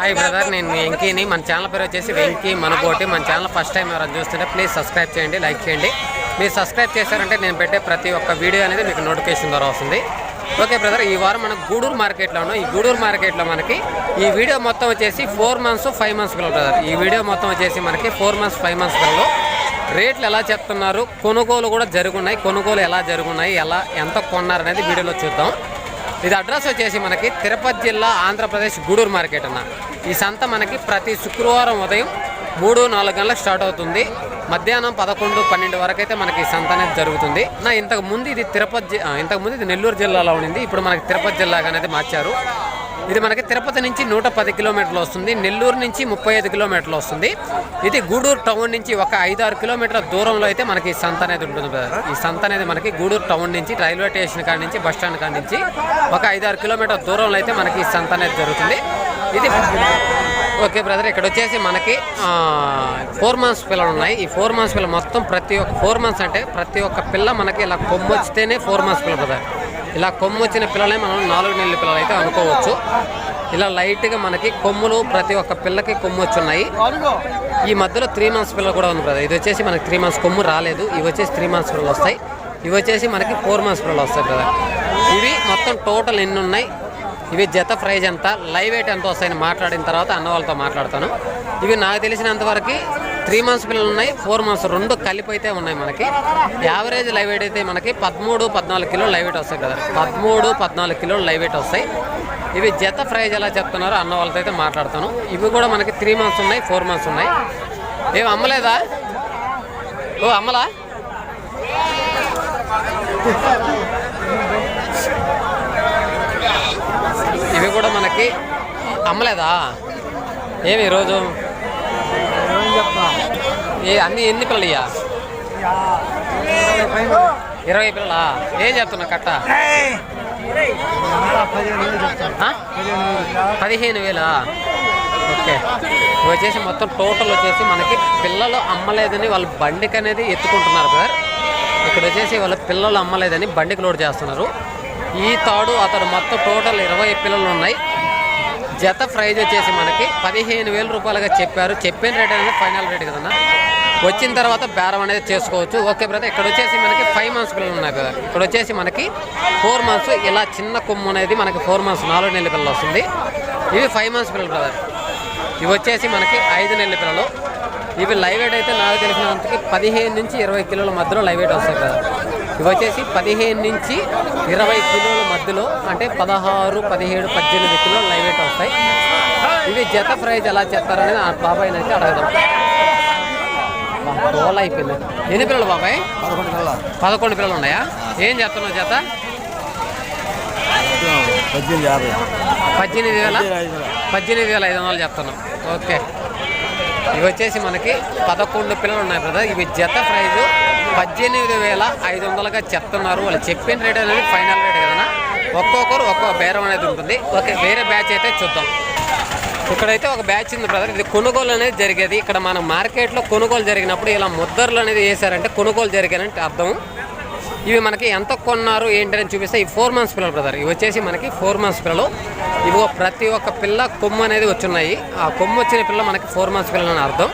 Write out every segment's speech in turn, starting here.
Hi brother నేను వెంకీని. మన channel పేరు వచ్చేసి వెంకీ మనకోటి మన ఛానల్ ఫస్ట్ టైం ఎవరైనా చూస్తుంటే ప్లీజ్ సబ్స్క్రైబ్ చేయండి లైక్ చేయండి. మీరు సబ్స్క్రైబ్ చేశారంటే నేను పెట్టే ప్రతి ఒక్క వీడియో అనేది మీకు నోటిఫికేషన్ ద్వారా వస్తుంది. ఓకే బ్రదర్ ఈ వారం మనం గూడూరు మార్కెట్లో ఉన్నాం. ఈ గూడూరు మార్కెట్లో మనకి ఈ వీడియో మొత్తం వచ్చేసి ఫోర్ మంత్స్ ఫైవ్ మంత్స్ గల బ్రదర్ ఈ వీడియో మొత్తం వచ్చేసి మనకి ఫోర్ మంత్స్ ఫైవ్ మంత్స్ పిల్లలు. రేట్లు ఎలా చెప్తున్నారు? కొనుగోలు కూడా జరుగున్నాయి. కొనుగోలు ఎలా జరుగున్నాయి? ఎలా ఎంత కొన్నారు అనేది వీడియోలో చూద్దాం. ఇది అడ్రస్ వచ్చేసి మనకి తిరుపతి జిల్లా ఆంధ్రప్రదేశ్ గూడూరు మార్కెట్ అన్న. ఈ సంత మనకి ప్రతి శుక్రవారం ఉదయం మూడు నాలుగు గంటలకు స్టార్ట్ అవుతుంది. మధ్యాహ్నం పదకొండు పన్నెండు వరకు అయితే మనకి ఈ సంత అనేది జరుగుతుంది. నా ఇంతకు ముందు ఇది తిరుపతి జి- ఇంతకు ముందు ఇది నెల్లూరు జిల్లాలో ఉండింది. ఇప్పుడు మనకి తిరుపతి జిల్లాగా అనేది మార్చారు. ఇది మనకి తిరుపతి నుంచి నూట పది కిలోమీటర్లు వస్తుంది. నెల్లూరు నుంచి ముప్పై ఐదు కిలోమీటర్లు వస్తుంది. ఇది గూడూరు టౌన్ నుంచి ఒక ఐదు ఆరు కిలోమీటర్ల దూరంలో అయితే మనకి ఈ సంత అనేది ఉంటుంది బ్రదర్. ఈ సంత అనేది మనకి గూడూరు టౌన్ నుంచి రైల్వే స్టేషన్ కాడ నుంచి బస్ స్టాండ్ కాడ నుంచి ఒక ఐదు ఆరు కిలోమీటర్ల దూరంలో అయితే మనకి ఈ సంత అనేది జరుగుతుంది. ఇది ఓకే బ్రదర్ ఇక్కడ వచ్చేసి మనకి ఫోర్ మంత్స్ పిల్లలు ఉన్నాయి. ఈ ఫోర్ మంత్స్ పిల్ల మొత్తం ప్రతి ఒక్క ఫోర్ మంత్స్ అంటే ప్రతి ఒక్క పిల్ల మనకి ఇలా కొమ్ము వచ్చితేనే ఫోర్ మంత్స్ పిల్ల బ్రదర్. ఇలా కొమ్ము వచ్చిన పిల్లలే మనం నాలుగు నెలల పిల్లలు అయితే అనుకోవచ్చు. ఇలా లైట్గా మనకి కొమ్ములు ప్రతి ఒక్క పిల్లకి కొమ్ము వచ్చి ఉన్నాయి ఈ మధ్యలో త్రీ మంత్స్ పిల్లలు కూడా ఉంది బ్రదర్ ఇది వచ్చేసి మనకి త్రీ మంత్స్ కొమ్ము రాలేదు. ఇవి వచ్చేసి త్రీ మంత్స్ పిల్లలు వస్తాయి. ఇవి వచ్చేసి మనకి ఫోర్ మంత్స్ పిల్లలు వస్తాయి బ్రదర్ ఇవి మొత్తం టోటల్ ఎన్ని ఉన్నాయి? ఇవి జత ప్రైజ్ ఎంత? లైవ్ ఎయిట్ ఎంత వస్తాయని మాట్లాడిన తర్వాత అన్న వాళ్ళతో మాట్లాడతాను. ఇవి నాకు తెలిసినంతవరకు త్రీ మంత్స్ పిల్లలు ఉన్నాయి ఫోర్ మంత్స్ రెండు కలిపి అయితే ఉన్నాయి మనకి. యావరేజ్ లైవ్ వెయిట్ అయితే మనకి పదమూడు పద్నాలుగు కిలోలు లైవ్ వెయిట్ వస్తాయి కదా పదమూడు పద్నాలుగు కిలోలు లైవ్ వెయిట్ వస్తాయి. ఇవి జత ప్రైజ్ ఎలా చెప్తున్నారో అన్న వాళ్ళతో అయితే మాట్లాడతాను. ఇవి కూడా మనకి త్రీ మంత్స్ ఉన్నాయి ఫోర్ మంత్స్ ఉన్నాయి. ఏం అమ్మలేదా? ఓ అమ్మలా? ఇవి కూడా మనకి అమ్మలేదా? ఏమి ఈరోజు? ఏ అన్ని ఎన్ని పిల్లలు ఇయ్యా ఇరవై పిల్లలా? ఏం చెప్తున్నా కట్ట? పదిహేను వేలా? ఓకే. వచ్చేసి మొత్తం టోటల్ వచ్చేసి మనకి పిల్లలు అమ్మలేదని వాళ్ళు బండికి అనేది ఎత్తుకుంటున్నారు సార్. ఇక్కడ వచ్చేసి వాళ్ళ పిల్లలు అమ్మలేదని బండికి లోడ్ చేస్తున్నారు. ఈ తాడు అతడు మొత్తం టోటల్ ఇరవై పిల్లలు ఉన్నాయి జత ప్రైజ్ వచ్చేసి మనకి పదిహేను వేల రూపాయలుగా చెప్పారు. చెప్పిన రేట్ అనేది ఫైనల్ రేట్ కదన్నా. వచ్చిన తర్వాత బేరం అనేది చేసుకోవచ్చు. ఓకే బ్రదర్ ఇక్కడ వచ్చేసి మనకి ఫైవ్ మంత్స్ పిల్లలు ఉన్నాయి కదా. ఇక్కడ వచ్చేసి మనకి ఫోర్ మంత్స్ ఇలా చిన్న కొమ్ము అనేది మనకి ఫోర్ మంత్స్ నాలుగు నెలల పిల్లలు వస్తుంది. ఇవి ఫైవ్ మంత్స్ పిల్లలు బ్రదర్ ఇవి వచ్చేసి మనకి ఐదు నెలల పిల్లలు. ఇవి లైవ్ వెయిట్ అయితే నాకు తెలిసినంతకి పదిహేను నుంచి ఇరవై కిలోల మధ్యలో లైవ్ వెయిట్ వస్తాయి కదా. ఇవి వచ్చేసి పదిహేను నుంచి ఇరవై కిలోల మధ్యలో అంటే పదహారు పదిహేడు పద్దెనిమిది కిలోలు లైవ్ వెయిట్ వస్తాయి. ఇవి జత ప్రైజ్ ఎలా చెప్తారనేది ఆ బాబాయ్ అయితే అడగదాం. తోల అయిపోయింది. ఎన్ని పిల్లలు బాబాయ్? పదకొండు నెలల పదకొండు పిల్లలు ఉన్నాయా? ఏం చెప్తున్నావు జత? పద్దెనిమిది వేల? పద్దెనిమిది వేల. ఐదు వందలు చెప్తున్నాం ఓకే. ఇవి వచ్చేసి మనకి పదకొండు పిల్లలు ఉన్నాయి బ్రదర్ ఇవి జత ప్రైజు పద్దెనిమిది వేల ఐదు వందలుగా చెప్తున్నారు. వాళ్ళు చెప్పిన రేట్ అనేది ఫైనల్ రేట్ కదా ఒక్కొక్కరు ఒక్కొక్క బేరం అనేది ఉంటుంది. ఓకే వేరే బ్యాచ్ అయితే చూద్దాం. ఇక్కడైతే ఒక బ్యాచ్ ఉంది బ్రదర్ ఇది కొనుగోలు అనేది జరిగేది. ఇక్కడ మన మార్కెట్లో కొనుగోలు జరిగినప్పుడు ఇలా ముద్దర్లు అనేది వేసారంటే కొనుగోలు జరిగానంటే అర్థం ఇవి మనకి ఎంత కొన్నారు ఏంటని చూపిస్తే ఈ ఫోర్ మంత్స్ పిల్లలు బ్రదర్ ఇవి వచ్చేసి మనకి ఫోర్ మంత్స్ పిల్లలు. ఇవి ప్రతి ఒక్క పిల్ల కొమ్ము అనేది వచ్చున్నాయి. ఆ కొమ్ము వచ్చిన పిల్ల మనకి ఫోర్ మంత్స్ పిల్లలు అని అర్థం.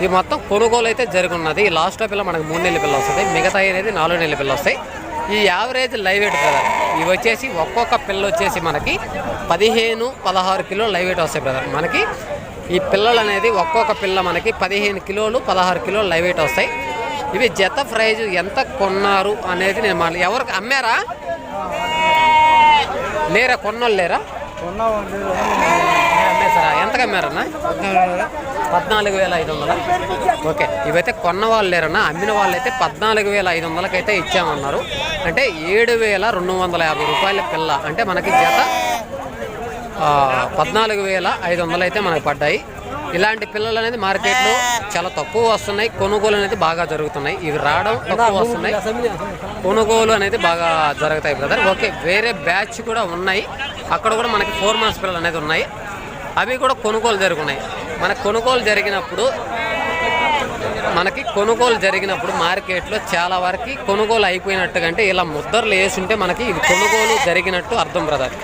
ఇవి మొత్తం కొనుగోలు అయితే జరుగున్నది. ఈ లాస్ట్ పిల్ల మనకి మూడు నెలల పిల్ల వస్తుంది. మిగతా అనేది నాలుగు నెలల పిల్ల వస్తాయి. ఈ యావరేజ్ లైవ్ వెయిట్ బ్రదర్ ఇవి వచ్చేసి ఒక్కొక్క పిల్ల వచ్చేసి మనకి పదిహేను పదహారు కిలోలు లైవ్ వెయిట్ వస్తాయి బ్రదర్ మనకి ఈ పిల్లలు అనేది ఒక్కొక్క పిల్ల మనకి పదిహేను కిలోలు పదహారు కిలోలు లైవ్ వెయిట్ వస్తాయి. ఇవి జత ప్రైజ్ ఎంత కొన్నారు అనేది నేను మళ్ళీ ఎవరికి అమ్మారా? లేరా? కొన్నోళ్ళు లేరా? అమ్మేసారా ఎంతకు అమ్మారన్నా? పద్నాలుగు వేల ఐదు వందల? ఓకే. ఇవైతే కొన్న వాళ్ళు లేరన్నా అమ్మిన వాళ్ళు అయితే పద్నాలుగు వేల ఐదు వందలకైతే ఇచ్చామన్నారు. అంటే ఏడు వేల రెండు వందల యాభై రూపాయల పిల్ల. అంటే మనకి జత పద్నాలుగు వేల ఐదు వందలు అయితే మనకు పడ్డాయి. ఇలాంటి పిల్లలు అనేది మార్కెట్లో చాలా తక్కువ వస్తున్నాయి. కొనుగోలు అనేది బాగా జరుగుతున్నాయి. ఇవి రావడం తక్కువ వస్తున్నాయి. కొనుగోలు అనేది బాగా జరుగుతాయి బ్రదర్ ఓకే వేరే బ్యాచ్ కూడా ఉన్నాయి. అక్కడ కూడా మనకి ఫోర్ మంత్స్ పిల్లలు అనేది ఉన్నాయి. అవి కూడా కొనుగోలు జరుగున్నాయి. మనకు కొనుగోలు జరిగినప్పుడు మనకి కొనుగోలు జరిగినప్పుడు మార్కెట్లో చాలా వరకు కొనుగోలు అయిపోయినట్టుగా అంటే ఇలా ముద్దర్లు వేసుంటే మనకి ఇది కొనుగోలు జరిగినట్టు అర్థం బ్రదర్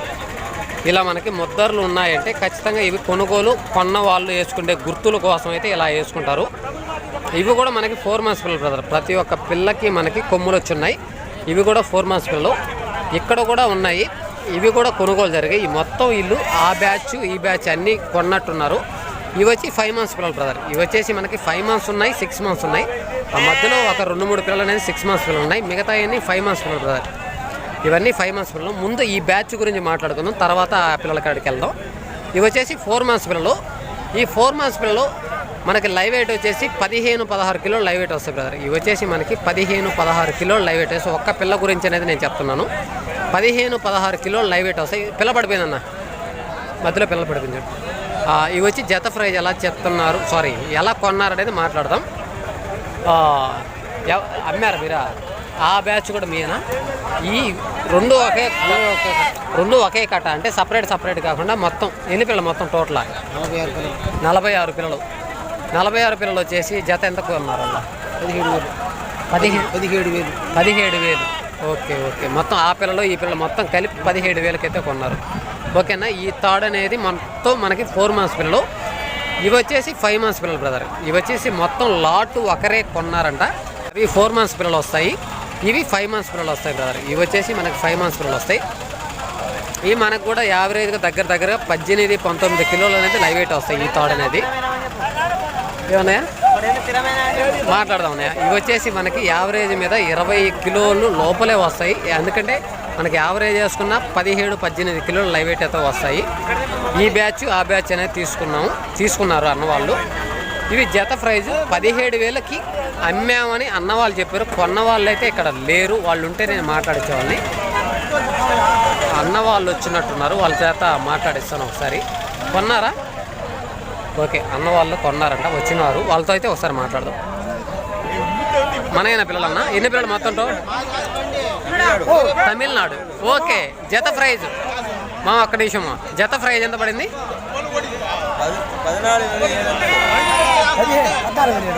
ఇలా మనకి ముద్దర్లు ఉన్నాయంటే ఖచ్చితంగా ఇవి కొనుగోలు కొన్న వాళ్ళు వేసుకునే గుర్తుల కోసం అయితే ఇలా వేసుకుంటారు. ఇవి కూడా మనకి ఫోర్ మంత్స్ పిల్లలు బ్రదర్ ప్రతి ఒక్క పిల్లకి మనకి కొమ్ములు వచ్చున్నాయి. ఇవి కూడా ఫోర్ మంత్స్ పిల్లలు. ఇక్కడ కూడా ఉన్నాయి. ఇవి కూడా కొనుగోలు జరిగాయి. ఈ మొత్తం ఇల్లు ఆ బ్యాచ్ ఈ బ్యాచ్ అన్నీ కొన్నట్టున్నారు. ఇవి వచ్చి ఫైవ్ మంత్స్ పిల్లలు బ్రదర్ ఇవి వచ్చేసి మనకి ఫైవ్ మంత్స్ ఉన్నాయి సిక్స్ మంత్స్ ఉన్నాయి. ఆ మధ్యలో ఒక రెండు మూడు పిల్లలు అనేది సిక్స్ మంత్స్ పిల్లలు ఉన్నాయి. మిగతా అన్ని ఫైవ్ మంత్స్ పిల్లలు బ్రదర్ ఇవన్నీ ఫైవ్ మంత్స్ పిల్లలు. ముందు ఈ బ్యాచ్ గురించి మాట్లాడుకుందాం. తర్వాత ఆ పిల్లల కాడికి వెళ్దాం. ఇవి వచ్చేసి ఫోర్ మంత్స్ పిల్లలు. ఈ ఫోర్ మంత్స్ పిల్లలు మనకి లైవ్ వెయిట్ వచ్చేసి పదిహేను పదహారు కిలోలు లైవ్ వెయిట్ వస్తాయి బ్రదర్ ఇవి వచ్చేసి మనకి పదిహేను పదహారు కిలోలు లైవ్ వెయిట్ వస్తాయి ఒక్క పిల్ల గురించి అనేది నేను చెప్తున్నాను. పదిహేను పదహారు కిలోలు లైవ్ వెయిట్ వస్తాయి. పిల్ల పడిపోయిందన్న. మధ్యలో పిల్ల పడిపోయింది. ఇవి వచ్చి జత ప్రైజ్ ఎలా చెప్తున్నారు? సారీ ఎలా కొన్నారు అనేది మాట్లాడదాం. ఆ, అమ్మారా మీరా? ఆ బ్యాచ్ కూడా మీనా ఈ రెండు ఒకే రెండు ఒకే కట్ట. అంటే సపరేట్ సపరేట్ కాకుండా మొత్తం. ఎన్ని పిల్లలు మొత్తం టోటల్? నలభై ఆరు పిల్లలు. నలభై ఆరు పిల్లలు. నలభై ఆరు పిల్లలు వచ్చేసి జత ఎంత కొన్నారు వాళ్ళ? పదిహేడు వేలు. పదిహేను పదిహేడు వేలు. పదిహేడు వేలు. Okay okay. మొత్తం ఆ పిల్లలు ఈ పిల్లలు మొత్తం కలిపి పదిహేడు వేలకైతే కొన్నారు. ఓకేనా? ఈ థర్డ్ అనేది మొత్తం మనకి ఫోర్ మంత్స్ పిల్లలు. ఇవి వచ్చేసి ఫైవ్ మంత్స్ పిల్లలు బ్రదర్ ఇవి వచ్చేసి మొత్తం లాట్ ఒకరే కొన్నారంట. ఇవి ఫోర్ మంత్స్ పిల్లలు వస్తాయి. ఇవి ఫైవ్ మంత్స్ పిల్లలు వస్తాయి బ్రదర్ ఇవి వచ్చేసి మనకి ఫైవ్ మంత్స్ పిల్లలు వస్తాయి. ఇవి మనకు కూడా యావరేజ్గా దగ్గర దగ్గర పద్దెనిమిది పంతొమ్మిది కిలోలు అనేది లైవ్ వెయిట్ వస్తాయి ఈ థర్డ్ అనేది. ఏమన్నాయా మాట్లాడదాం ఇవి వచ్చేసి మనకి యావరేజ్ మీద ఇరవై కిలోలు లోపలే వస్తాయి. ఎందుకంటే మనకి యావరేజ్ వేసుకున్న పదిహేడు పద్దెనిమిది కిలోలు లైవ్ వెయిట్ అయితే వస్తాయి. ఈ బ్యాచ్ ఆ బ్యాచ్ అనేది తీసుకున్నాము తీసుకున్నారు అన్నవాళ్ళు ఇవి జత ప్రైజ్. పదిహేడు వేలకి అమ్మామని అన్నవాళ్ళు చెప్పారు. కొన్న వాళ్ళు అయితే ఇక్కడ లేరు. వాళ్ళు ఉంటే నేను మాట్లాడించేవాళ్ళని అన్న వాళ్ళు వచ్చినట్టున్నారు. వాళ్ళ చేత మాట్లాడిస్తాను ఒకసారి. కొన్నారా? ఓకే అన్న వాళ్ళు కొన్నారంట. వచ్చినారు వాళ్ళతో అయితే ఒకసారి మాట్లాడదాం. మనైన పిల్లలన్న? ఎన్ని పిల్లలు మొత్తం తమిళనాడు. ఓకే జత ప్రైజ్. మా ఒక్క నిమిషం. జత ప్రైజ్ ఎంత పడింది? పద్నాలుగు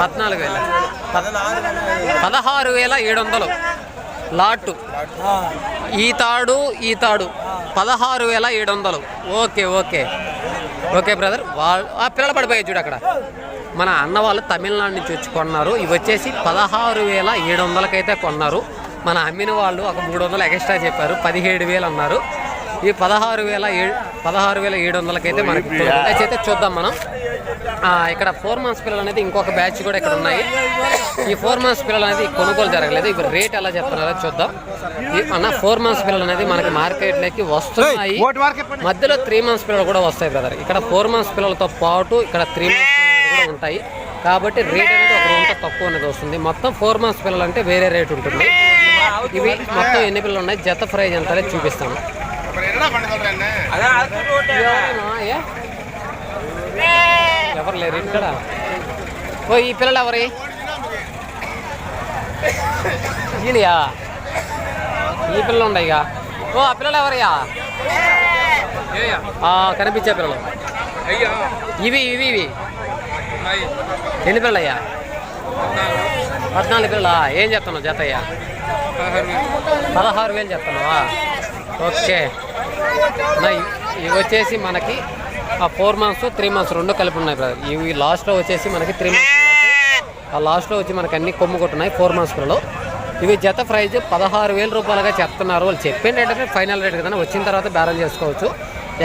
పద్నాలుగు వేల. పదహారు వేల ఏడు వందలు. లాటు ఈ తాడు ఈ తాడు. పదహారు వేల ఏడు వందలు. Okay okay. Okay brother. వాళ్ళు ఆ పిల్లలు పడిపోయాయి చూడు అక్కడ. మన అన్న వాళ్ళు తమిళనాడు నుంచి వచ్చి కొన్నారు. ఇవి వచ్చేసి పదహారు వేల ఏడు వందలకైతే కొన్నారు. మన అమ్మిన వాళ్ళు ఒక మూడు వందలు ఎక్స్ట్రా చెప్పారు. పదిహేడు వేలు అన్నారు. ఈ పదహారు వేల ఏడు పదహారు వేల ఏడు వందలకైతే మనకి అయితే చూద్దాం మనం. ఇక్కడ ఫోర్ మంత్స్ పిల్లలు అనేది ఇంకొక బ్యాచ్ కూడా ఇక్కడ ఉన్నాయి. ఈ ఫోర్ మంత్స్ పిల్లలు అనేది కొనుగోలు జరగలేదు. ఇప్పుడు రేట్ ఎలా చెప్తున్నారో చూద్దాం. అన్న ఫోర్ మంత్స్ పిల్లలు అనేది మనకి మార్కెట్లోకి వస్తున్నాయి. మధ్యలో త్రీ మంత్స్ పిల్లలు కూడా వస్తాయి బ్రదర్ ఇక్కడ ఫోర్ మంత్స్ పిల్లలతో పాటు ఇక్కడ త్రీ మంత్స్ పిల్లలు కూడా ఉంటాయి. కాబట్టి రేట్ అనేది ఒక రూమ్తో తక్కువ అనేది వస్తుంది. మొత్తం ఫోర్ మంత్స్ పిల్లలు అంటే వేరే రేట్ ఉంటుంది. ఇవి మొత్తం ఎన్ని పిల్లలు ఉన్నాయి? జత ప్రైజ్ ఎంత అనేది చూపిస్తాను? ఏ? ఎవరు లేరు ఇక్కడ? ఓ ఈ పిల్లలు ఎవరి? ఈయనయా ఈ పిల్లలు ఉన్నాయి ఇక. ఓ ఆ పిల్లలు ఎవరయ్యా ఆ, కనిపించే పిల్లలు. ఇవి ఇవి ఇవి. ఎన్ని పిల్లలయ్యా? పద్నాలుగు పిల్లలా? ఏం చెప్తున్నావు జత అయ్యా పదహారు వేలు చెప్తున్నావా ఓకే. ఇవి వచ్చేసి మనకి ఆ ఫోర్ మంత్స్ త్రీ మంత్స్ రెండు కలిపి ఉన్నాయి బ్రదర్ ఇవి లాస్ట్లో వచ్చేసి మనకి త్రీ మంత్స్ ఆ లాస్ట్లో వచ్చి మనకి అన్ని కొమ్ము కొట్టున్నాయి ఫోర్ మంత్స్లలో ఇవి జత ప్రైజ్ పదహారు వేల రూపాయలుగా చెప్తున్నారు వాళ్ళు చెప్పిన రేట్ అయితే ఫైనల్ రేట్ కదా వచ్చిన తర్వాత బ్యాలెన్స్ చేసుకోవచ్చు.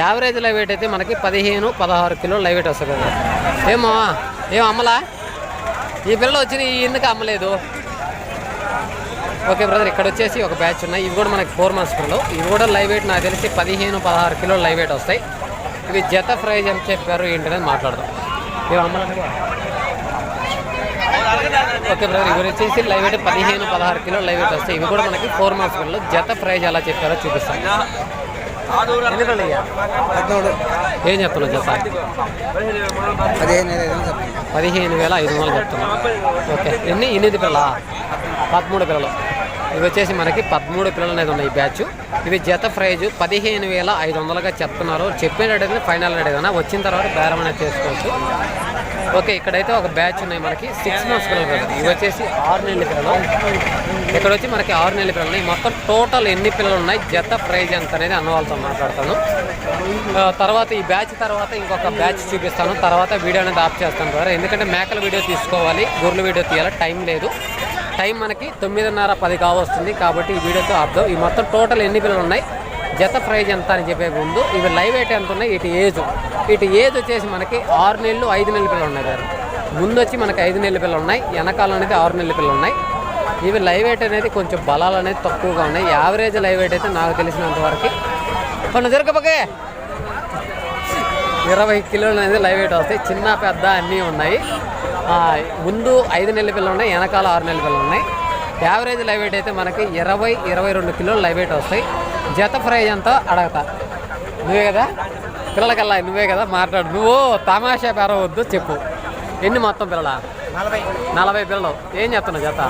యావరేజ్ లైవ్ వెయిట్ అయితే మనకి పదిహేను పదహారు కిలోలు లైవ్ వెయిట్ వస్తుంది కదా ఏమో ఏం అమ్మలా? ఈ పిల్లలు వచ్చిన ఎందుకు అమ్మలేదు? ఓకే బ్రదర్ ఇక్కడ వచ్చేసి ఒక బ్యాచ్ ఉన్నాయి. ఇవి కూడా మనకి ఫోర్ మంత్స్ పిల్లలు ఇవి కూడా లైవ్ వెయిట్ నాకు తెలిసి పదిహేను పదహారు కిలోలు లైవ్ వెయిట్ వస్తాయి. ఇవి జత ప్రైజ్ ఎంత చెప్పారు ఏంటనేది మాట్లాడదాం. ఇవి అమ్మాలంటే ఓకే బ్రదర్ ఇవి వచ్చేసి లైవ్ వెయిట్ పదిహేను పదహారు కిలో లైవ్ వెయిట్ వస్తాయి. ఇవి కూడా మనకి ఫోర్ మంత్స్ పిల్లలు జత ప్రైజ్ ఎలా చెప్పారో? పద్నాలుగు. ఏం చెప్తున్నావు జత? పదిహేను వేల ఐదు వందలు చెప్తున్నాం. ఓకే ఎన్ని? ఎనిమిది పిల్లలా? పదమూడు పిల్లలు. ఇవి వచ్చేసి మనకి పదమూడు పిల్లలు అనేది ఉన్నాయి ఈ బ్యాచ్. ఇవి జత ప్రైజ్ పదిహేను వేల ఐదు వందలుగా చెప్తున్నారు. చెప్పిన ఫైనల్ రేట్ ఏదైనా వచ్చిన తర్వాత బేరం అనేది చేసుకోవచ్చు. ఓకే ఇక్కడైతే ఒక బ్యాచ్ ఉన్నాయి మనకి. సిక్స్ మంత్స్ పిల్లలు బ్రదర్ ఇవి వచ్చేసి ఆరు నెలల పిల్లలు. ఇక్కడ వచ్చి మనకి ఆరు నెలల పిల్లలు ఉన్నాయి. మొత్తం టోటల్ ఎన్ని పిల్లలు ఉన్నాయి? జత ప్రైజ్ ఎంత అనేది అన్న వాళ్ళతో మాట్లాడతాను. తర్వాత ఈ బ్యాచ్ తర్వాత ఇంకొక బ్యాచ్ చూపిస్తాను. తర్వాత వీడియో అనేది ఆఫ్ చేస్తాను ద్వారా ఎందుకంటే మేకల వీడియో తీసుకోవాలి. గొర్రెల వీడియో తీయాలి. టైం లేదు. టైం మనకి తొమ్మిదిన్నర పది కావస్తుంది కాబట్టి ఈ వీడియోతో అర్థం ఈ మొత్తం టోటల్ ఎన్ని పిల్లలు ఉన్నాయి? జత ప్రైజ్ ఎంత అని చెప్పే ముందు ఇవి లైవ్ అయితే ఎంత ఉన్నాయి? ఇటు ఏజ్. ఇటు ఏజ్ వచ్చేసి మనకి ఆరు నెలలు ఐదు నెలల పిల్లలు ఉన్నాయి గారు ముందు వచ్చి మనకి ఐదు నెలల పిల్లలు ఉన్నాయి. వెనకాల అనేది ఆరు నెలల పిల్లలు ఉన్నాయి. ఇవి లైవ్ వెయిట్ అనేది కొంచెం బలాలు అనేది తక్కువగా ఉన్నాయి. యావరేజ్ లైవ్ వెయిట్ అయితే నాకు తెలిసినంత వరకు. కొన్ని జరగబోకే ఇరవై కిలోలు అనేది లైవ్ వెయిట్ వస్తాయి. చిన్న పెద్ద అన్నీ ఉన్నాయి. ముందు ఐదు నెలల పిల్లలు ఉన్నాయి వెనకాల ఆరు నెలల పిల్లలు ఉన్నాయి. యావరేజ్ లైవ్ వెయిట్ అయితే మనకి ఇరవై ఇరవై రెండు కిలోలు లైవ్ వెయిట్ వస్తాయి. జత ప్రైజ్ అంతా అడగతా నువ్వే కదా? పిల్లలకల్లా నువ్వే కదా? మాట్లాడు. నువ్వు తమాషా పెరవద్దు చెప్పు. ఎన్ని మొత్తం పిల్లల? నలభై. పిల్లలు. ఏం చెప్తున్నావు జత?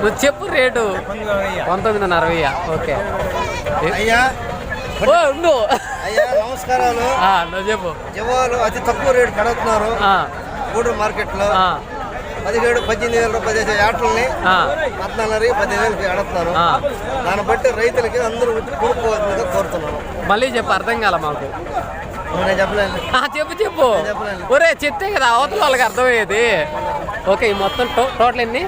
నువ్వు చెప్పు రేటు. పంతొమ్మిదిన్నర వెయ్యి ఓకే. అయ్యా. నమస్కారాలు. నువ్వు చెప్పు. అతి తక్కువ రేటు కడుగుతున్నారు. గూడూరు మార్కెట్లో పదిహేడు పద్దెనిమిది వేల రూపాయలు చేసే ఆటల్ని. పద్నాలుగు పదిహేను వేలకి అడుగుతున్నారు. ఆ. దాన్ని బట్టి రైతులకి అందరూ కొనుక్కోవాల్సిందిగా కోరుతున్నాను మళ్ళీ చెప్పు అర్థం కాల మాకు. చెప్పు చెప్పు. ఒరే చెప్తే కదా అవతల వాళ్ళకి అర్థమయ్యేది. ఓకే ఈ మొత్తం టో టోటల్ ఎన్ని?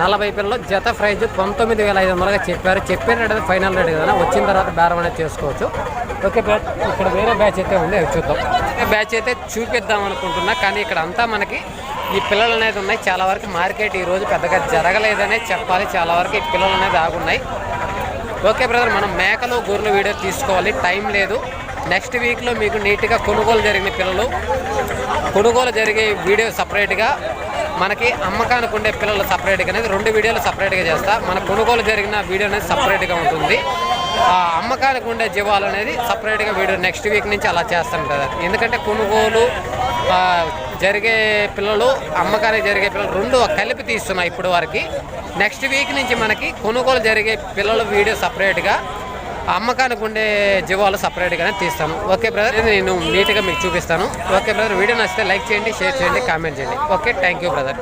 నలభై. పిల్లలు జత ప్రైజ్ పంతొమ్మిది వేల ఐదు వందలుగా చెప్పారు. చెప్పిన రేట్ ఫైనల్ రేట్ కదా వచ్చిన తర్వాత బేరం అనేది చేసుకోవచ్చు. ఓకే ఇక్కడ వేరే బ్యాచ్ అయితే ఉంది చూద్దాం. బ్యాచ్ అయితే చూపిద్దాం అనుకుంటున్నా. కానీ ఇక్కడ అంతా మనకి ఈ పిల్లలు అనేది ఉన్నాయి. చాలా వరకు మార్కెట్ ఈ రోజు పెద్దగా జరగలేదనే చెప్పాలి. చాలా వరకు ఈ పిల్లలు అనేది ఆగున్నాయి. ఓకే బ్రదర్ మనం మేకలు గొర్రెలు వీడియో తీసుకోవాలి. టైం లేదు. నెక్స్ట్ వీక్లో మీకు నీట్గా కొనుగోలు జరిగిన పిల్లలు కొనుగోలు జరిగే వీడియో సపరేట్గా మనకి అమ్మకానికి ఉండే పిల్లలు సపరేట్గా అనేది రెండు వీడియోలు సపరేట్గా చేస్తా. మన కొనుగోలు జరిగిన వీడియో అనేది సపరేట్గా ఉంటుంది. ఆ అమ్మకానికి ఉండే జీవాలు అనేది సపరేట్గా వీడియో నెక్స్ట్ వీక్ నుంచి అలా చేస్తాం కదా. ఎందుకంటే కొనుగోలు జరిగే పిల్లలు అమ్మకానికి జరిగే పిల్లలు రెండు కలిపి తీస్తున్నాయి ఇప్పుడు వరకు. నెక్స్ట్ వీక్ నుంచి మనకి కొనుగోలు జరిగే పిల్లల వీడియో సపరేట్గా అమ్మకానికి ఉండే జీవాలు సపరేట్గానే తీస్తాను. ఓకే బ్రదర్ నేను నీట్గా మీకు చూపిస్తాను. ఓకే బ్రదర్ వీడియో నచ్చితే లైక్ చేయండి షేర్ చేయండి కామెంట్ చేయండి. Okay thank you brother